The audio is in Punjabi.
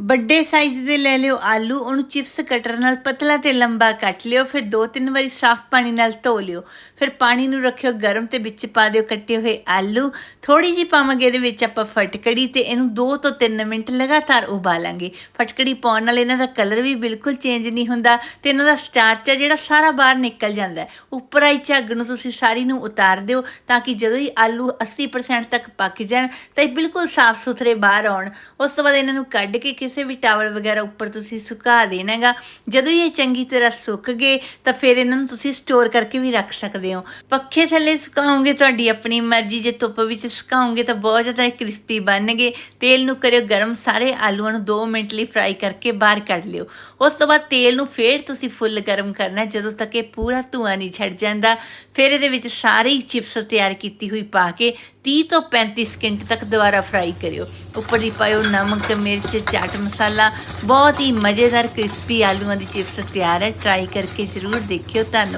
ਵੱਡੇ ਸਾਈਜ਼ ਦੇ ਲੈ ਲਿਓ ਆਲੂ, ਉਹਨੂੰ ਚਿਪਸ ਕਟਰ ਨਾਲ ਪਤਲਾ ਤੇ ਲੰਬਾ ਕੱਟ ਲਿਓ, ਫਿਰ ਦੋ ਤਿੰਨ ਵਾਰੀ ਸਾਫ਼ ਪਾਣੀ ਨਾਲ ਧੋ ਲਿਓ। ਫਿਰ ਪਾਣੀ ਨੂੰ ਰੱਖਿਓ ਗਰਮ ਤੇ ਵਿੱਚ ਪਾ ਦਿਓ ਕੱਟੇ ਹੋਏ ਆਲੂ। ਥੋੜੀ ਜਿਹੀ ਪਾਵਾਂਗੇ ਇਹਦੇ ਵਿੱਚ ਆਪਾਂ ਫਟਕੜੀ ਤੇ ਇਹਨੂੰ 2 ਤੋਂ 3 ਮਿੰਟ ਲਗਾਤਾਰ ਉਬਾਲਾਂਗੇ। ਫਟਕੜੀ ਪਾਉਣ ਨਾਲ ਇਹਨਾਂ ਦਾ ਕਲਰ ਵੀ ਬਿਲਕੁਲ ਚੇਂਜ ਨਹੀਂ ਹੁੰਦਾ ਤੇ ਇਹਨਾਂ ਦਾ ਸਟਾਰਚ ਹੈ ਜਿਹੜਾ ਸਾਰਾ ਬਾਹਰ ਨਿਕਲ ਜਾਂਦਾ ਹੈ। ਉੱਪਰ ਆਈ ਝੱਗ ਨੂੰ ਤੁਸੀਂ ਸਾਰੀ ਨੂੰ ਉਤਾਰ ਦਿਓ ਤਾਂ ਕਿ ਜਦੋਂ ਹੀ ਆਲੂ 80% ਤੱਕ ਪੱਕ ਜਾਣ ਤਾਂ ਇਹ ਬਿਲਕੁਲ ਸਾਫ਼ ਸੁਥਰੇ ਬਾਹਰ ਆਉਣ। ਉਸ ਤੋਂ ਬਾਅਦ ਇਹਨਾਂ ਨੂੰ ਕੱਢ ਕੇ ਕਿਸੇ ਵੀ ਟਾਵਲ ਵਗੈਰਾ ਉੱਪਰ ਤੁਸੀਂ ਸੁਕਾ ਦੇਣਾ ਹੈਗਾ ਜਦੋਂ ਹੀ ਇਹ ਚੰਗੀ ਤਰ੍ਹਾਂ ਸੁੱਕ ਗਏ, ਤਾਂ ਫਿਰ ਇਹਨਾਂ ਨੂੰ ਤੁਸੀਂ ਸਟੋਰ ਕਰਕੇ ਵੀ ਰੱਖ ਸਕਦੇ ਹੋ। ਪੱਖੇ ਥੱਲੇ ਸੁਕਾਓਗੇ, ਤੁਹਾਡੀ ਆਪਣੀ ਮਰਜ਼ੀ, ਜੇ ਧੁੱਪ ਵਿੱਚ ਸੁਕਾਓਗੇ ਤਾਂ ਬਹੁਤ ਜ਼ਿਆਦਾ ਕ੍ਰਿਸਪੀ ਬਣਨਗੇ। ਤੇਲ ਨੂੰ ਕਰਿਓ ਗਰਮ ਸਾਰੇ ਆਲੂਆਂ ਨੂੰ 2 ਮਿੰਟ ਲਈ ਫਰਾਈ ਕਰਕੇ ਬਾਹਰ ਕੱਢ ਲਿਓ। ਉਸ ਤੋਂ ਬਾਅਦ ਤੇਲ ਨੂੰ ਫੇਰ ਤੁਸੀਂ ਫੁੱਲ ਗਰਮ ਕਰਨਾ, ਜਦੋਂ ਤੱਕ ਇਹ ਪੂਰਾ ਧੂਆਂ ਨਹੀਂ ਛੱਡ ਜਾਂਦਾ। ਫਿਰ ਇਹਦੇ ਵਿੱਚ ਸਾਰੇ ਹੀ ਚਿਪਸ ਤਿਆਰ ਕੀਤੀ ਹੋਈ ਪਾ ਕੇ 30 ਤੋਂ 35 ਸਕਿੰਟ ਤੱਕ ਦੁਬਾਰਾ ਫਰਾਈ ਕਰਿਓ। ਉੱਪਰ ਹੀ ਪਾਇਓ ਨਮਕ ਮਿਰਚ, ਚਾਟ ਮਸਾਲਾ। ਬਹੁਤ ਹੀ ਮਜ਼ੇਦਾਰ ਕ੍ਰਿਸਪੀ ਆਲੂਆਂ ਦੀ ਚਿਪਸ ਤਿਆਰ ਹੈ। ਟਰਾਈ ਕਰਕੇ ਜ਼ਰੂਰ ਦੇਖਿਓ। ਧੰਨਵਾਦ।